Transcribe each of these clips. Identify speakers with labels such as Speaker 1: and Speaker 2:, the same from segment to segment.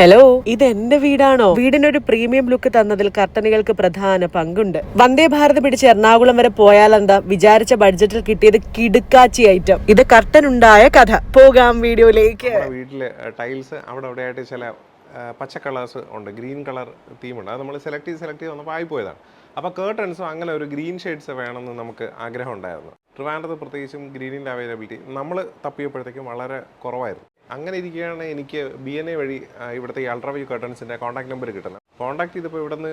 Speaker 1: Hello ഇത് എന്റെ വീടാണോ? വീടിനൊരു പ്രീമിയം ലുക്ക് തന്നതിൽ കർട്ടനുകൾക്ക് പ്രധാന പങ്കുണ്ട്. വന്ദേ ഭാരത് പിടിച്ച് എറണാകുളം വരെ പോയാലെന്താ? വിചാരിച്ച ബഡ്ജറ്റിൽ കിട്ടിയത് കിടുക്കാച്ചി ഐറ്റം ഇത് കർട്ടൻ ഉണ്ടായ കഥ. പോകാം വീഡിയോയിലേക്ക്.
Speaker 2: വീട്ടിൽ ടൈൽസ് അവിടെ അവിടെയായിട്ട് ചില പച്ച കളേഴ്സ് ഉണ്ട്. ഗ്രീൻ കളർ തീം ഉണ്ട്. അത് നമ്മൾ സെലക്ട് ചെയ്ത് സെലക്ട് ചെയ്ത് വന്നപ്പോൾ ആയിപ്പോയതാണ്. അപ്പോൾ കേർട്ടൺസും അങ്ങനെ ഒരു ഗ്രീൻ ഷെയ്ഡ്സ് വേണമെന്ന് നമുക്ക് ആഗ്രഹം ഉണ്ടായിരുന്നു. ട്രിവാൻഡ്രത്ത് പ്രത്യേകിച്ചും ഗ്രീനിന്റെ അവൈലബിലിറ്റി നമ്മൾ തപ്പിയപ്പോഴത്തേക്കും വളരെ കുറവായിരുന്നു. അങ്ങനെ ഇരിക്കുകയാണ് എനിക്ക് ബി എൻ എ വഴി ഇവിടുത്തെ അൾട്രാവ്യൂ കർട്ടൻസിന്റെ കോൺടാക്ട് നമ്പർ കിട്ടുന്നത്. കോൺടാക്ട് ചെയ്തപ്പോൾ ഇവിടുന്ന്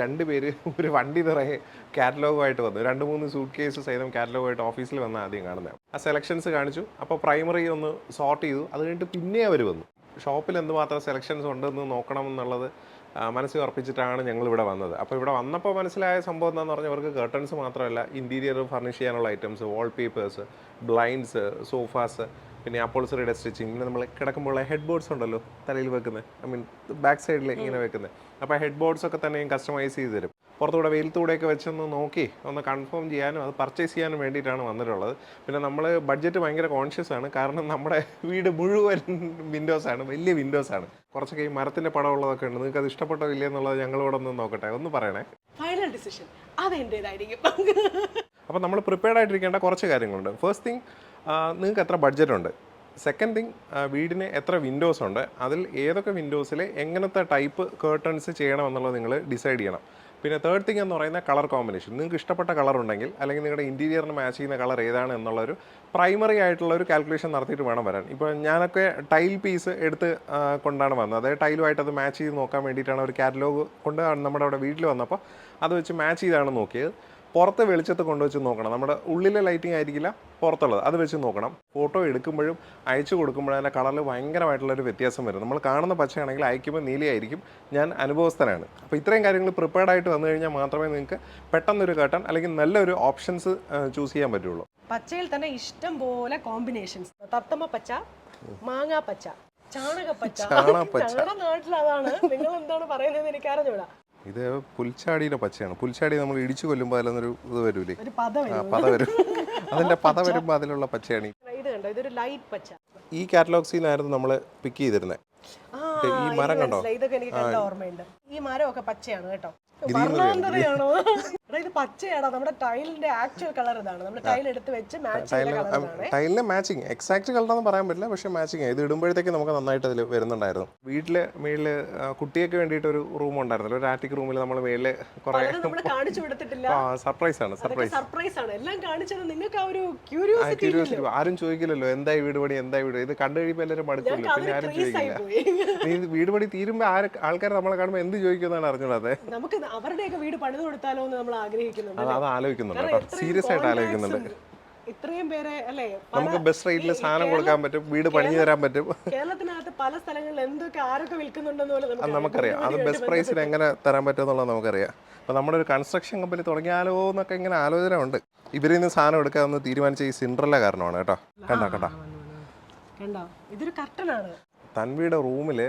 Speaker 2: രണ്ട് പേര് ഒരു വണ്ടി നിറയെ കാറ്റലോഗുമായിട്ട് വന്നു. രണ്ട് മൂന്ന് സൂട്ട് കേസ് സഹിതം കാറ്റലോഗുമായിട്ട് ഓഫീസിൽ വന്ന ആദ്യം കാണുന്നത് ആ സെലക്ഷൻസ് കാണിച്ചു. അപ്പോൾ പ്രൈമറി ഒന്ന് സോർട്ട് ചെയ്തു. അത് കഴിഞ്ഞിട്ട് പിന്നെ അവർ വന്നു. ഷോപ്പിൽ എന്തുമാത്രം സെലക്ഷൻസ് ഉണ്ടെന്ന് നോക്കണം എന്നുള്ളത് മനസ്സിൽ ഉറപ്പിച്ചിട്ടാണ് ഞങ്ങൾ ഇവിടെ വന്നത്. അപ്പോൾ ഇവിടെ വന്നപ്പോൾ മനസ്സിലായ സംഭവം എന്താണെന്ന് പറഞ്ഞാൽ അവർക്ക് കർട്ടൻസ് മാത്രമല്ല ഇന്റീരിയർ ഫർണിഷ് ചെയ്യാനുള്ള items wall papers blinds sofas പിന്നെ അപ്പോൾസറിയുടെ സ്റ്റിച്ചിങ് പിന്നെ നമ്മൾ കിടക്കുമ്പോൾ ഹെഡ് ബോർഡ്സ് ഉണ്ടല്ലോ തലയിൽ വെക്കുന്നത്. ഐ മീൻ ബാക്ക് സൈഡിൽ ഇങ്ങനെ വെക്കുന്നത്. അപ്പോൾ ഹെഡ് ബോർഡ്സ് ഒക്കെ തന്നെയും കസ്റ്റമൈസ് ചെയ്ത് തരും. പുറത്തൂടെ വെയിലത്തൂടെയൊക്കെ വെച്ചൊന്ന് നോക്കി ഒന്ന് കൺഫേം ചെയ്യാനും അത് പർച്ചേസ് ചെയ്യാനും വേണ്ടിയിട്ടാണ് വന്നിട്ടുള്ളത്. പിന്നെ നമ്മൾ ബഡ്ജറ്റ് ഭയങ്കര കോൺഷ്യസ് ആണ്. കാരണം നമ്മുടെ വീട് മുഴുവൻ വിൻഡോസ് ആണ് വലിയ വിൻഡോസ് ആണ്. കുറച്ചൊക്കെ ഈ മരത്തിന്റെ പടം ഉള്ളതൊക്കെ ഉണ്ട്. നിങ്ങൾക്ക് അത് ഇഷ്ടപ്പെട്ടോ ഇല്ലേ എന്നുള്ളത് ഞങ്ങളോട് ഒന്ന് നോക്കട്ടെ. ഒന്ന് പറയണേ.
Speaker 1: ഫൈനൽ ഡിസിഷൻ അതെന്റേതായിരിക്കും
Speaker 2: അപ്പോൾ നമ്മൾ പ്രിപ്പയർഡ് ആയിട്ടിരിക്കേണ്ട കുറച്ച് കാര്യങ്ങളുണ്ട്. ഫസ്റ്റ് തിങ് നിങ്ങൾക്ക് എത്ര ബഡ്ജറ്റ് ഉണ്ട് സെക്കൻഡ് തിങ് വീടിന് എത്ര വിൻഡോസ് ഉണ്ട്? അതിൽ ഏതൊക്കെ വിൻഡോസിൽ എങ്ങനത്തെ ടൈപ്പ് കേർട്ടൺസ് ചെയ്യണമെന്നുള്ളത് നിങ്ങൾ ഡിസൈഡ് ചെയ്യണം. പിന്നെ തേർഡ് തിങ് എന്ന് പറയുന്ന കളർ കോമ്പിനേഷൻ നിങ്ങൾക്ക് ഇഷ്ടപ്പെട്ട കളർ ഉണ്ടെങ്കിൽ അല്ലെങ്കിൽ നിങ്ങളുടെ ഇന്റീരിയറിന് മാച്ച് ചെയ്യുന്ന കളർ ഏതാണ് എന്നുള്ളൊരു പ്രൈമറി ആയിട്ടുള്ള ഒരു കാൽക്കുലേഷൻ നടത്തിയിട്ട് വേണം വരാൻ. ഇപ്പോൾ ഞാനൊക്കെ ടൈൽ പീസ് എടുത്ത് കൊണ്ടാണ് വന്നത്. അതായത് ടൈലുമായിട്ട് അത് മാച്ച് ചെയ്ത് നോക്കാൻ വേണ്ടിയിട്ടാണ് ഒരു കാറ്റലോഗ് കൊണ്ട് നമ്മുടെ അവിടെ വീട്ടിൽ വന്നപ്പോൾ അത് വെച്ച് മാച്ച് ചെയ്താണ് നോക്കിയത്. പുറത്തെ വെളിച്ചത്ത് കൊണ്ടുവച്ച് നോക്കണം. നമ്മുടെ ഉള്ളിലെ ലൈറ്റിംഗ് ആയിരിക്കില്ല പുറത്തുള്ളത്. അത് വെച്ച് നോക്കണം. ഫോട്ടോ എടുക്കുമ്പോഴും അയച്ചു കൊടുക്കുമ്പോഴും അതിന്റെ കളറിൽ ഭയങ്കരമായിട്ടുള്ളൊരു വ്യത്യാസം വരും. നമ്മൾ കാണുന്ന പച്ചയാണെങ്കിൽ അയക്കുമ്പോൾ നീലയായിരിക്കും. ഞാൻ അനുഭവസ്ഥനാണ്. അപ്പോൾ ഇത്രയും കാര്യങ്ങൾ പ്രിപ്പയർഡ് ആയിട്ട് വന്നു കഴിഞ്ഞാൽ മാത്രമേ നിങ്ങൾക്ക് പെട്ടെന്നൊരു കട്ടൺ അല്ലെങ്കിൽ നല്ലൊരു ഓപ്ഷൻസ് ചൂസ് ചെയ്യാൻ പറ്റുള്ളൂ.
Speaker 1: പച്ചയിൽ തന്നെ ഇഷ്ടം പോലെ കോമ്പിനേഷൻസ് തത്തമ്മ പച്ച മാങ്ങാ പച്ച ചാണക
Speaker 2: പച്ച
Speaker 1: ഞങ്ങളുടെ നാട്ടിൽ അതാണ്. നിങ്ങൾ എന്താണ് പറയുന്നത് എനിക്ക് അറിഞ്ഞൂടാ
Speaker 2: ഇത് പുൽച്ചാടിയുടെ പച്ചയാണ്. പുൽച്ചാടി നമ്മൾ ഇടിച്ചു കൊല്ലുമ്പോൾ അതിലൊന്നൊരു ഇത് വരൂലേ? പത വരും. അതിന്റെ പത വരുമ്പോൾ അതിലുള്ള പച്ചയാണ് ഈ- കാറ്റലോഗ്സിൽ നിന്നായിരുന്നു നമ്മൾ പിക്ക് ചെയ്തിരുന്നത് ഈ മരം കണ്ടോ?
Speaker 1: ഇതൊക്കെ എനിക്ക് കണ്ട ഓർമ്മയുണ്ട്. ഈ മരമൊക്കെ പച്ചയാണ് കേട്ടോ. വർണാന്തരയാണോ? എടാ ഇത് പച്ചയാടാ നമ്മുടെ ടൈലിന്റെ ആക്ച്വൽ കളർ ഇതാണ്. നമ്മൾ ടൈൽ എടുത്ത് വെച്ച് മാച്ച് ചെയ്ത കളർ ഇതാണ്.
Speaker 2: ടൈലിന് മാച്ചിങ് എക്സാക്ട് കളറെന്ന് പറയാൻ പറ്റില്ല പക്ഷേ മാച്ചിങ് ഇത് ഇടുമ്പോഴത്തേക്ക് നമുക്ക് നന്നായിട്ട് അതിൽ വരുന്നുണ്ടായിരുന്നു. വീട്ടിൽ മേളിൽ കുട്ടിയൊക്കെ വേണ്ടിയിട്ട് ഒരു റൂം ഉണ്ടായിരുന്നല്ലോ. ഒരു ആറ്റിക് റൂമിൽ നമ്മൾ മേളിൽ കുറെ
Speaker 1: കാണിച്ചു കൊടുത്തിട്ടില്ല.
Speaker 2: സർപ്രൈസ് ആണ് സർപ്രൈസ്
Speaker 1: സർപ്രൈസ് ആണ്. എല്ലാം കാണിച്ചത് നിങ്ങൾക്ക് ആ ഒരു ക്യൂരിയോസിറ്റി
Speaker 2: ആരും ചോദിക്കില്ലല്ലോ എന്തായി വീട് പണി എന്തായി വീട്? ഇത് കണ്ടു കഴിയുമ്പോൾ എല്ലാവരും മടുക്കില്ല പിന്നെ ആരും ചോദിക്കില്ല. വീട് പണി തീരുമ്പോ ആര് ആൾക്കാർ നമ്മളെ കാണുമ്പോൾ എന്ത് ചോദിക്കുന്നതാണ് അറിഞ്ഞൂടാതെ
Speaker 1: നമുക്ക് അവരുടെയൊക്കെ വീട് പണിത് കൊടുത്താലോ എന്ന് നമ്മൾ ആഗ്രഹിക്കുന്നുണ്ട്
Speaker 2: അത് ആലോചിക്കുന്നുണ്ട് സീരിയസ് ആയിട്ട് ആലോചിക്കുന്നുണ്ട്.
Speaker 1: ഇത്രയും പേരെ അല്ലേ?
Speaker 2: നമുക്ക് ബെസ്റ്റ് റേറ്റിൽ സാധനം കൊടുക്കാൻ പറ്റും വീട് പണിഞ്ഞു തരാൻ പറ്റും.
Speaker 1: കേരളത്തിനകത്ത് പല സ്ഥലങ്ങളിൽ എന്തൊക്കെ ആരൊക്കെ വിൽക്കുന്നുണ്ടെന്ന് പോലെ നമുക്ക്
Speaker 2: നമുക്കറിയാം. അത് ബെസ്റ്റ് പ്രൈസിൽ എങ്ങനെ തരാൻ പറ്റുമെന്നുള്ളത് നമുക്കറിയാം. അപ്പോൾ നമ്മുടെ ഒരു കൺസ്ട്രക്ഷൻ കമ്പനി തുടങ്ങിയാലോ എന്നൊക്കെ ഇങ്ങനെ ആലോചന ഉണ്ട് ഇവരിൽ നിന്ന് സാധനം എടുക്കാമെന്ന് തീരുമാനിച്ച ഈ സിൻഡ്രല്ല കാരണമാണ് കേട്ടോ. കണ്ടോ കണ്ടോ?
Speaker 1: കണ്ടോ? ഇതൊരു കർട്ടനാണ്.
Speaker 2: തൻവിയുടെ റൂമിൽ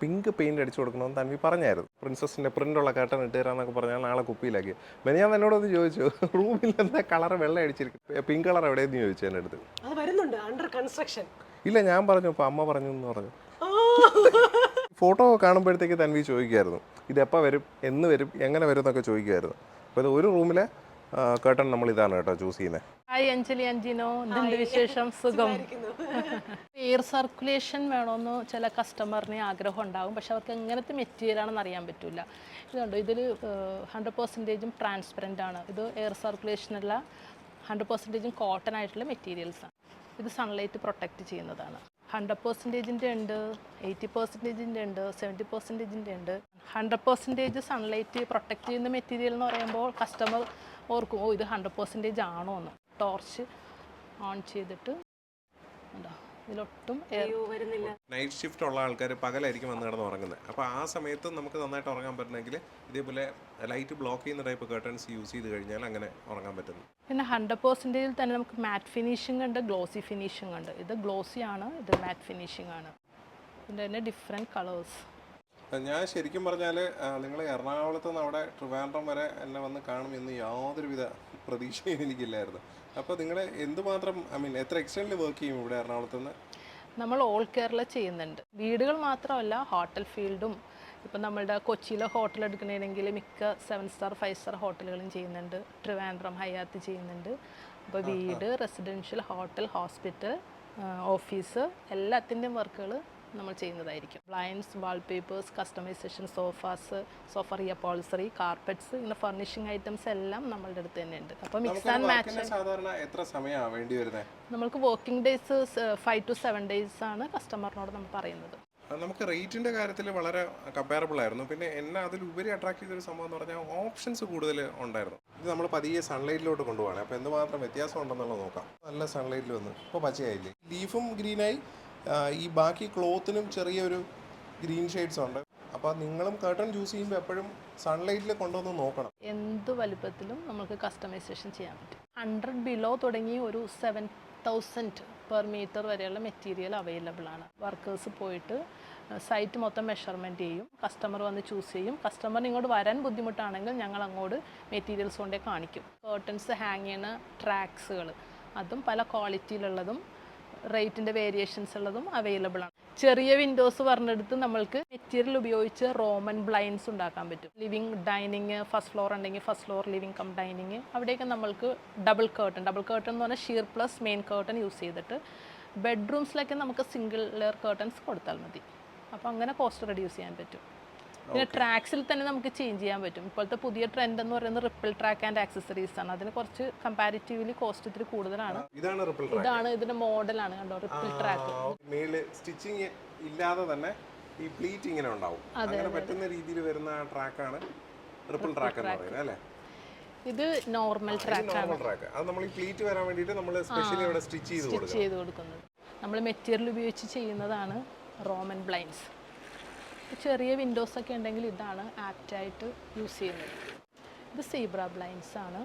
Speaker 2: പിങ്ക് പെയിന്റ് അടിച്ചു കൊടുക്കണമെന്ന് തൻവി പറഞ്ഞായിരുന്നു. പ്രിൻസസിന്റെ പ്രിന്റുള്ള കർട്ടൻ ഇട്ട് തരാമെന്നൊക്കെ പറഞ്ഞാൽ നാളെ കുപ്പിയിലാക്കി. പിന്നെ ഞാൻ എന്നോടൊന്ന് ചോദിച്ചു? റൂമിൽ എന്താ കളർ വെള്ളം അടിച്ചിരിക്കും പിങ്ക് കളർ എവിടെയെന്ന് ചോദിച്ചു എന്റെ അടുത്ത്?
Speaker 1: അത് വരുന്നുണ്ട് അണ്ടർ കൺസ്ട്രക്ഷൻ
Speaker 2: ഇല്ല ഞാൻ പറഞ്ഞു അപ്പോൾ അമ്മ പറഞ്ഞു എന്ന് പറഞ്ഞു. ഫോട്ടോ കാണുമ്പോഴത്തേക്ക് തൻവി ചോദിക്കുമായിരുന്നു ഇതെപ്പോൾ വരും? എന്ന് വരും? എങ്ങനെ വരും? എന്നൊക്കെ ചോദിക്കുമായിരുന്നു അപ്പോൾ ഇത് ഒരു റൂമിലെ കേട്ടൺ നമ്മൾ ഇതാണ് കേട്ടോ ചൂസ് ചെയ്യുന്നത്
Speaker 3: ഹായ് അഞ്ജലി അഞ്ജിനോ. എന്തുണ്ട് വിശേഷം? സുഖം. എയർ സർക്കുലേഷൻ വേണമെന്ന് ചില കസ്റ്റമറിന് ആഗ്രഹം ഉണ്ടാകും പക്ഷെ അവർക്ക് എങ്ങനത്തെ മെറ്റീരിയൽ ആണെന്ന് അറിയാൻ പറ്റില്ല ഇതുണ്ട് ഇതിൽ ഹൺഡ്രഡ് പെർസെന്റേജും ട്രാൻസ്പെറന്റ് ആണ്. ഇത് എയർ സർക്കുലേഷനുള്ള ഹൺഡ്രഡ് പെർസെന്റേജും കോട്ടൺ ആയിട്ടുള്ള മെറ്റീരിയൽസ് ആണ്. ഇത് സൺലൈറ്റ് പ്രൊട്ടക്റ്റ് ചെയ്യുന്നതാണ്. ഹൺഡ്രഡ് പെർസെന്റേജിന്റെ ഉണ്ട് എയ്റ്റി പെർസെന്റേജിന്റെ ഉണ്ട് സെവന്റി പെർസെന്റേജിന്റെ ഉണ്ട്. ഹൺഡ്രഡ് പെർസെന്റേജ് സൺലൈറ്റ് പ്രൊട്ടക്റ്റ് ചെയ്യുന്ന മെറ്റീരിയൽ എന്ന് പറയുമ്പോൾ കസ്റ്റമർ ഓർക്കും ഓ ഇത് ഹൺഡ്രഡ് പെർസെന്റേജ് ആണോ എന്ന് ടോർച്ച് ഓൺ ചെയ്തിട്ട് ഉണ്ടോ? ഇതിലൊട്ടും
Speaker 1: വരുന്നില്ല.
Speaker 2: നൈറ്റ് ഷിഫ്റ്റ് ഉള്ള ആൾക്കാർ പകലായിരിക്കും വന്ന് കിടന്ന് ഉറങ്ങുന്നത്. അപ്പോൾ ആ സമയത്ത് നമുക്ക് നന്നായിട്ട് ഉറങ്ങാൻ പറ്റണമെങ്കിൽ ഇതേപോലെ ലൈറ്റ് ബ്ലോക്ക് ചെയ്യുന്ന ടൈപ്പ് കർട്ടൺസ് യൂസ് ചെയ്ത് കഴിഞ്ഞാൽ അങ്ങനെ ഉറങ്ങാൻ പറ്റുന്നു.
Speaker 3: പിന്നെ ഹൺഡ്രഡ് പെർസെന്റേജിൽ തന്നെ നമുക്ക് മാറ്റ് ഫിനിഷിംഗ് ഉണ്ട് ഗ്ലോസി ഫിനിഷിംഗ് ഉണ്ട്. ഇത് ഗ്ലോസി ആണ് ഇത് മാറ്റ് ഫിനിഷിംഗ് ആണ്. ഇതിന്റെ തന്നെ ഡിഫറെന്റ് കളേഴ്സ്
Speaker 2: ഞാൻ ശരിക്കും പറഞ്ഞാൽ നിങ്ങൾ എറണാകുളത്ത് നിന്ന് അവിടെ ട്രിവാൻഡ്രം വരെ എന്നെ വന്ന് കാണുമെന്ന് യാതൊരുവിധ പ്രതീക്ഷയും എനിക്കില്ലായിരുന്നു. അപ്പോൾ നിങ്ങൾ എന്തുമാത്രം ഐ മീൻ എത്ര എക്സ്റ്റൻഡിൽ വർക്ക് ചെയ്യും ഇവിടെ എറണാകുളത്ത് നിന്ന്?
Speaker 3: നമ്മൾ ഓൾ കേരള ചെയ്യുന്നുണ്ട്. വീടുകൾ മാത്രമല്ല ഹോട്ടൽ ഫീൽഡും ഇപ്പം നമ്മളുടെ കൊച്ചിയിലെ ഹോട്ടൽ എടുക്കണമെങ്കിൽ മിക്ക സെവൻ സ്റ്റാർ ഫൈവ് സ്റ്റാർ ഹോട്ടലുകളും ചെയ്യുന്നുണ്ട്. ട്രിവാൻഡ്രം ഹയാത്ത് ചെയ്യുന്നുണ്ട്. അപ്പോൾ വീട് റെസിഡൻഷ്യൽ ഹോട്ടൽ ഹോസ്പിറ്റൽ ഓഫീസ് എല്ലാത്തിന്റെയും വർക്കുകൾ നമ്മൾ ചെയ്യുന്നതായിരിക്കും. Blinds wallpapers customisation sofas sofa upholstery carpets ഇങ്ങനെ ഫർണിഷിംഗ് ഐറ്റംസ് എല്ലാം നമ്മളുടെ അടുത്ത് തന്നെ ഉണ്ട് അപ്പോൾ മിക്സ് ആൻഡ് മാച്ച്
Speaker 2: സാധാരണ എത്ര സമയമാണ് വേണ്ടി വരുന്നത്
Speaker 3: നമ്മൾക്ക് working days five to seven days ആണ് കസ്റ്റമറിനോട് നമ്മൾ പറയുന്നത്.
Speaker 2: നമുക്ക് റേറ്റിന്റെ കാര്യത്തിൽ വളരെ കമ്പയറബിൾ ആയിരുന്നു. പിന്നെ എന്നെ അതിലുപരി അട്രാക്ട് ചെയ്തൊരു സംഭവം എന്ന് പറഞ്ഞാൽ ഓപ്ഷൻസ് കൂടുതൽ ഉണ്ടായിരുന്നു. ഇത് നമ്മൾ പതിയെ സൺലൈറ്റിലോട്ട് കൊണ്ടുപോകണം അപ്പോൾ എന്തുമാത്രം വ്യത്യാസം ഉണ്ടെന്നുള്ളത് നോക്കാം. നല്ല സൺലൈറ്റിൽ വന്നു. ഇപ്പോൾ പച്ചയായില്ലേ? ലീഫും ഗ്രീനായി ഈ ബാക്കി ക്ലോത്തിനും ചെറിയൊരു ഗ്രീൻ ഷെയ്ഡ്സ് ഉണ്ട്. അപ്പോൾ നിങ്ങളും കർട്ടൺ ചൂസ് ചെയ്യുമ്പോൾ എപ്പോഴും സൺലൈറ്റിൽ കൊണ്ടുവന്ന് നോക്കണം.
Speaker 3: എന്ത് വലുപ്പത്തിലും നമുക്ക് കസ്റ്റമൈസേഷൻ ചെയ്യാൻ പറ്റും. ഹൺഡ്രഡ് ബിലോ തുടങ്ങി ഒരു സെവൻ തൗസൻഡ് പെർ മീറ്റർ വരെയുള്ള മെറ്റീരിയൽ അവൈലബിൾ ആണ്. വർക്കേഴ്സ് പോയിട്ട് സൈറ്റ് മൊത്തം മെഷർമെന്റ് ചെയ്യും. കസ്റ്റമർ വന്ന് ചൂസ് ചെയ്യും. കസ്റ്റമറിന് ഇങ്ങോട്ട് വരാൻ ബുദ്ധിമുട്ടാണെങ്കിൽ ഞങ്ങൾ അങ്ങോട്ട് മെറ്റീരിയൽസ് കൊണ്ടേ കാണിക്കും. കേർട്ടൻസ് ഹാങ് ചെയ്യുന്ന ട്രാക്സുകൾ അതും പല ക്വാളിറ്റിയിലുള്ളതും റേറ്റിന്റെ വേരിയേഷൻസ് ഉള്ളതും അവൈലബിൾ ആണ്. ചെറിയ വിൻഡോസ് പറഞ്ഞെടുത്ത് നമ്മൾക്ക് മെറ്റീരിയൽ ഉപയോഗിച്ച് റോമൻ ബ്ലൈൻഡ്സ് ഉണ്ടാക്കാൻ പറ്റും. ലിവിങ് ഡൈനിങ് ഫസ്റ്റ് ഫ്ലോർ ഉണ്ടെങ്കിൽ first floor living cum dining അവിടെയൊക്കെ നമ്മൾക്ക് ഡബിൾ കേർട്ടൺ ഡബിൾ കേർട്ടൺ എന്ന് പറഞ്ഞാൽ sheer plus main curtain use ചെയ്തിട്ട് ബെഡ്റൂംസിലൊക്കെ നമുക്ക് സിംഗിൾ ലെയർ കേർട്ടൻസ് കൊടുത്താൽ മതി. അപ്പോൾ അങ്ങനെ കോസ്റ്റ് റെഡ്യൂസ് ചെയ്യാൻ പറ്റും. പിന്നെ ട്രാക്സിൽ തന്നെ നമുക്ക് ചേഞ്ച് ചെയ്യാൻ പറ്റും. ഇപ്പോഴത്തെ പുതിയ ട്രെൻഡ് എന്ന് പറയുന്നത് റിപ്പിൾ ട്രാക്ക് ആൻഡ് ആക്സസറീസ് ആണ്. അതിന് കുറച്ച് കമ്പാരിറ്റീവ്ലി കോസ്റ്റ് ഇത്തിരി കൂടുതലാണ്.
Speaker 2: ഇതാണ് റിപ്പിൾ
Speaker 3: ഇതാണ് ഇതിന്റെ മോഡലാണ് കണ്ടോ റിപ്പിൾ ട്രാക്ക്
Speaker 2: സ്റ്റിച്ചിങ് ഇല്ലാതെ തന്നെ ഈ പ്ലീറ്റ് ഇങ്ങനെ ഉണ്ടാവും. അങ്ങനെ പറ്റുന്ന രീതിയിൽ വരുന്ന ട്രാക്കാണ് റിപ്പിൾ ട്രാക്ക് എന്ന് പറയുന്നത് അല്ലേ?
Speaker 3: ഇത് നോർമൽ ട്രാക്ക്
Speaker 2: നോർമൽ ട്രാക്ക് അത് നമ്മൾ ഈ പ്ലീറ്റ് വരാൻ വേണ്ടിയിട്ട് നമ്മൾ സ്പെഷ്യലി ഇവിടെ സ്റ്റിച്ച് ചെയ്ത് കൊടുക്കും
Speaker 3: കൊടുക്കുന്നത്. നമ്മൾ മെറ്റീരിയൽ ഉപയോഗിച്ച് ചെയ്യുന്നതാണ് റോമൻ ബ്ലൈൻഡ്സ് ചെറിയ വിൻഡോസ് ഒക്കെ ഉണ്ടെങ്കിൽ ഇതാണ് ആപ്റ്റായിട്ട് യൂസ് ചെയ്യുന്നത്. ഇത് സീബ്ര ബ്ലൈൻസ് ആണ്.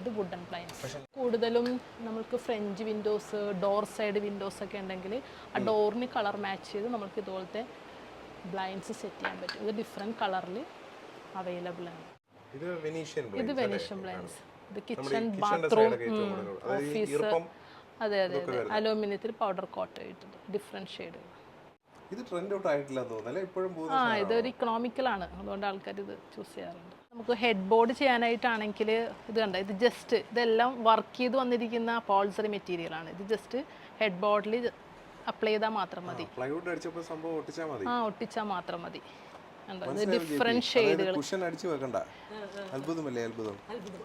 Speaker 3: ഇത് വുഡൻ ബ്ലൈൻസ് കൂടുതലും നമ്മൾക്ക് French windows door side windows ഒക്കെ ഉണ്ടെങ്കിൽ ആ ഡോറിന് കളർ മാച്ച് ചെയ്ത് നമുക്ക് ഇതുപോലത്തെ ബ്ലൈൻസ് സെറ്റ് ചെയ്യാൻ പറ്റും. ഇത് ഡിഫറെന്റ് കളറിൽ അവൈലബിൾ ആണ്.
Speaker 2: ഇത് വെനീഷ്യൻ
Speaker 3: ബ്ലൈൻസ് ഇത് കിച്ചൺ ബാത്റൂം ഓഫീസ് അതെ അതെ അതെ. അലൂമിനിയത്തിൽ പൗഡർ കോട്ട് ചെയ്തിട്ടുണ്ട് ഡിഫറെന്റ് ഷെയ്ഡുകൾ
Speaker 2: ഇത് ട്രെൻഡ് ഔട്ട് ആയിട്ടില്ല തോന്നുന്നു അല്ലേ? ഇപ്പോഴും
Speaker 3: ആ ഇതൊരു ഇക്കണോമിക്കലാണ് അതുകൊണ്ട് ആൾക്കാർ ഇത് ചൂസ് ചെയ്യാറുണ്ട്. നമുക്ക് ഹെഡ് ബോർഡ് ചെയ്യാനായിട്ടാണെങ്കിൽ ഇത് കണ്ട? ഇത് ജസ്റ്റ് ഇതെല്ലാം വർക്ക് ചെയ്ത് വന്നിരിക്കുന്ന പോൾസറി മെറ്റീരിയൽ ആണ്. ഇത് ജസ്റ്റ് ഹെഡ് ബോർഡിൽ അപ്ലൈ ചെയ്താൽ മാത്രം മതി.
Speaker 2: പ്ലൈവുഡ് അടിച്ചപ്പോൾ സംഭവം ഒട്ടിച്ചാൽ മതി.
Speaker 3: ആ ഒട്ടിച്ചാൽ മാത്രം മതി. ഷെയ്ഡുകൾ
Speaker 2: കുഷൻ അടിച്ചു വെക്കണ്ട. അത്ഭുതമല്ലേ അത്ഭുതം?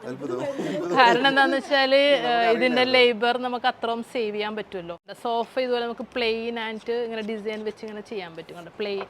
Speaker 2: അത്ഭുതം.
Speaker 3: കാരണം എന്താന്ന് വെച്ചാൽ ഇതിന്റെ ലേബർ നമുക്ക് അത്രയും സേവ് ചെയ്യാൻ പറ്റുമല്ലോ. സോഫ ഇതുപോലെ നമുക്ക് പ്ലെയിൻ ആയിട്ട് ഇങ്ങനെ ഡിസൈൻ വെച്ച് ഇങ്ങനെ ചെയ്യാൻ പറ്റും. കണ്ടോ? പ്ലെയിൻ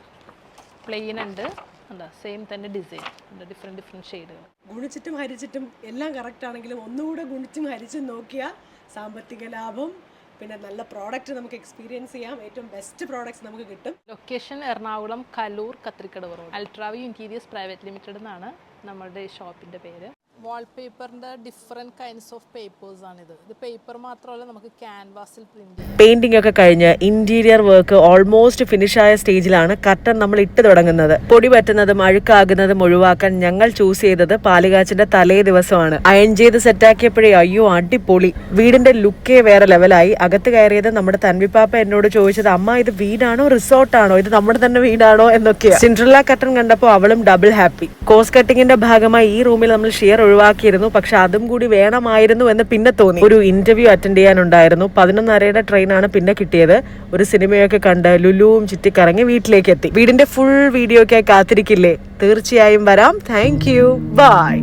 Speaker 3: പ്ലെയിൻ ഉണ്ട്. കണ്ടോ? സെയിം തന്നെ ഡിസൈൻ ഡിഫറെന്റ് ഡിഫറെന്റ് ഷെയ്ഡുകൾ
Speaker 1: ഗുണിച്ചിട്ടും ഹരിച്ചിട്ടും എല്ലാം കറക്റ്റ് ആണെങ്കിലും ഒന്നുകൂടെ ഗുണിച്ചും ഹരിച്ചും നോക്കിയാൽ സാമ്പത്തിക ലാഭം പിന്നെ നല്ല പ്രോഡക്റ്റ് നമുക്ക് എക്സ്പീരിയൻസ് ചെയ്യാം. ഏറ്റവും ബെസ്റ്റ് പ്രോഡക്റ്റ്സ് നമുക്ക് കിട്ടും.
Speaker 3: ലൊക്കേഷൻ എറണാകുളം കലൂർ കത്രിക്കടവ് റോഡ് അൾട്രാവി ഇന്റീരിയേഴ്സ് പ്രൈവറ്റ് ലിമിറ്റഡ് എന്നാണ് നമ്മളുടെ ഷോപ്പിന്റെ പേര്. വാൾപേപ്പറിന്റെ ഡിഫറെന്റ് കൈൻഡ്സ് ഓഫ് പേപ്പേഴ്സ് ആണിത്. ഇത് പേപ്പർ മാത്രമല്ല നമുക്ക് ക്യാൻവാസിൽ ചെയ്യാം.
Speaker 1: പെയിന്റിംഗ് ഒക്കെ കഴിഞ്ഞ് ഇന്റീരിയർ വർക്ക് ഓൾമോസ്റ്റ് ഫിനിഷ് ആയ സ്റ്റേജിലാണ് കർട്ടൻ നമ്മൾ ഇട്ട് തുടങ്ങുന്നത്. പൊടി പറ്റുന്നതും അഴുക്കാകുന്നതും ഒഴിവാക്കാൻ ഞങ്ങൾ ചൂസ് ചെയ്തത് പാലുകാച്ചിന്റെ തലേ ദിവസമാണ്. അയൺ ചെയ്ത് സെറ്റാക്കിയപ്പോഴേ അയ്യോ അടിപൊളി. വീടിന്റെ ലുക്കേ വേറെ ലെവലായി അകത്ത് കയറിയത് നമ്മുടെ തൻവിപ്പാപ്പ എന്നോട് ചോദിച്ചത് അമ്മ ഇത് വീടാണോ റിസോർട്ടാണോ ഇത് നമ്മുടെ തന്നെ വീടാണോ? എന്നൊക്കെയാണ് സിൻഡ്രല്ല കർട്ടൻ കണ്ടപ്പോൾ അവളും ഡബിൾ ഹാപ്പി കോസ് കട്ടിങ്ങിന്റെ ഭാഗമായി ഈ റൂമിൽ നമ്മൾ ഷെയർ ഒഴിവാക്കിയിരുന്നു. പക്ഷെ അതും കൂടി വേണമായിരുന്നു എന്ന് പിന്നെ തോന്നി. ഒരു ഇന്റർവ്യൂ അറ്റൻഡ് ചെയ്യാനുണ്ടായിരുന്നു. പതിനൊന്നരയുടെ ട്രെയിനാണ് പിന്നെ കിട്ടിയത്. ഒരു സിനിമയൊക്കെ കണ്ട് ലുലുവും ചുറ്റിക്കറങ്ങി വീട്ടിലേക്ക് എത്തി. വീടിന്റെ ഫുൾ വീഡിയോ ഒക്കെ കാത്തിരിക്കില്ലേ? തീർച്ചയായും വരാം. Thank you by